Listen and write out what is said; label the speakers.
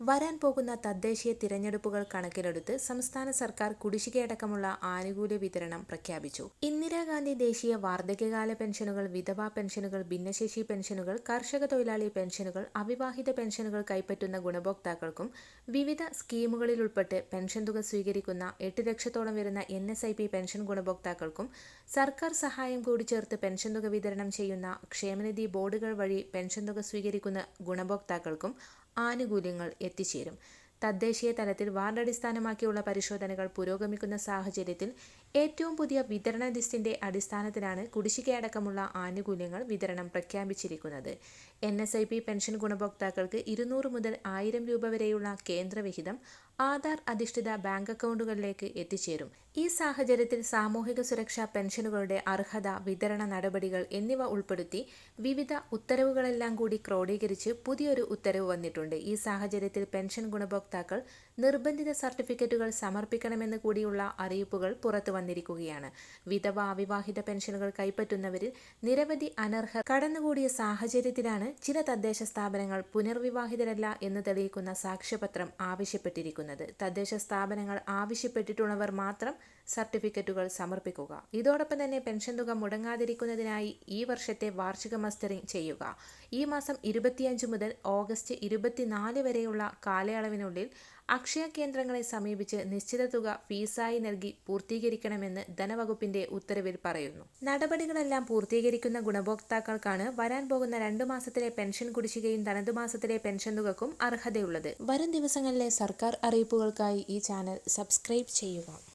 Speaker 1: വരാൻ പോകുന്ന തദ്ദേശീയ തിരഞ്ഞെടുപ്പുകൾ കണക്കിലെടുത്ത് സംസ്ഥാന സർക്കാർ കുടിശ്ശികയടക്കമുള്ള ആനുകൂല്യ വിതരണം പ്രഖ്യാപിച്ചു. ഇന്ദിരാഗാന്ധി ദേശീയ വാർദ്ധക്യകാല പെൻഷനുകൾ വിധവാ പെൻഷനുകൾ ഭിന്നശേഷി പെൻഷനുകൾ കർഷക തൊഴിലാളി പെൻഷനുകൾ അവിവാഹിത പെൻഷനുകൾ കൈപ്പറ്റുന്ന ഗുണഭോക്താക്കൾക്കും വിവിധ സ്കീമുകളിൽ ഉൾപ്പെട്ട് പെൻഷൻ തുക സ്വീകരിക്കുന്ന എട്ട് ലക്ഷത്തോളം വരുന്ന N S I P pension ഗുണഭോക്താക്കൾക്കും സർക്കാർ സഹായം കൂടി ചേർത്ത് പെൻഷൻ തുക വിതരണം ചെയ്യുന്ന ക്ഷേമനിധി ബോർഡുകൾ വഴി പെൻഷൻ തുക സ്വീകരിക്കുന്ന ഗുണഭോക്താക്കൾക്കും ആനുകൂല്യങ്ങൾ എത്തിച്ചേരും. തദ്ദേശീയ തലത്തിൽ വാർഡടിസ്ഥാനമാക്കിയുള്ള പരിശോധനകൾ പുരോഗമിക്കുന്ന സാഹചര്യത്തിൽ ഏറ്റവും പുതിയ വിതരണ ലിസ്റ്റിന്റെ അടിസ്ഥാനത്തിലാണ് കുടിശ്ശികയടക്കമുള്ള ആനുകൂല്യങ്ങൾ വിതരണം പ്രഖ്യാപിച്ചിരിക്കുന്നത്. N S I P pension ഗുണഭോക്താക്കൾക്ക് ഇരുന്നൂറ് മുതൽ ആയിരം രൂപ വരെയുള്ള കേന്ദ്രവിഹിതം ആധാർ അധിഷ്ഠിത ബാങ്ക് അക്കൗണ്ടുകളിലേക്ക് എത്തിച്ചേരും. ഈ സാഹചര്യത്തിൽ സാമൂഹിക സുരക്ഷാ പെൻഷനുകളുടെ അർഹത വിതരണ നടപടികൾ എന്നിവ ഉൾപ്പെടുത്തി വിവിധ ഉത്തരവുകളെല്ലാം കൂടി ക്രോഡീകരിച്ച് പുതിയൊരു ഉത്തരവ് വന്നിട്ടുണ്ട്. ഈ സാഹചര്യത്തിൽ പെൻഷൻ ഗുണഭോക്താക്കൾ നിർബന്ധിത സർട്ടിഫിക്കറ്റുകൾ സമർപ്പിക്കണമെന്ന് കൂടിയുള്ള അറിയിപ്പുകൾ പുറത്തു വന്നിരിക്കുകയാണ്. വിധവ അവിവാഹിത പെൻഷനുകൾ കൈപ്പറ്റുന്നവരിൽ നിരവധി അനർഹർ കടന്നുകൂടിയ സാഹചര്യത്തിലാണ് ചില തദ്ദേശ സ്ഥാപനങ്ങൾ പുനർവിവാഹിതരല്ല എന്ന് തെളിയിക്കുന്ന സാക്ഷ്യപത്രം ആവശ്യപ്പെട്ടിരിക്കുന്നത്. തദ്ദേശ സ്ഥാപനങ്ങൾ ആവശ്യപ്പെട്ടിട്ടുള്ളവർ മാത്രം സർട്ടിഫിക്കറ്റുകൾ സമർപ്പിക്കുക. ഇതോടൊപ്പം തന്നെ പെൻഷൻ തുക മുടങ്ങാതിരിക്കുന്നതിനായി ഈ വർഷത്തെ വാർഷിക മസ്റ്ററിംഗ് ചെയ്യുക. ഈ മാസം ഇരുപത്തിയഞ്ച് മുതൽ ഓഗസ്റ്റ് ഇരുപത്തിനാല് വരെയുള്ള കാലയളവിനുള്ളിൽ അക്ഷയ കേന്ദ്രങ്ങളെ സമീപിച്ച് നിശ്ചിത തുക ഫീസായി നൽകി പൂർത്തീകരിക്കണമെന്ന് ധനവകുപ്പിന്റെ ഉത്തരവിൽ പറയുന്നു. നടപടികളെല്ലാം പൂർത്തീകരിക്കുന്ന ഗുണഭോക്താക്കൾക്കാണ് വരാൻ പോകുന്ന രണ്ടു മാസത്തിലെ പെൻഷൻ കുടിശ്ശികയും തനതു മാസത്തിലെ പെൻഷൻ തുകക്കും അർഹതയുള്ളത്. വരും ദിവസങ്ങളിലെ സർക്കാർ അറിയിപ്പുകൾക്കായി ഈ ചാനൽ സബ്സ്ക്രൈബ് ചെയ്യുക.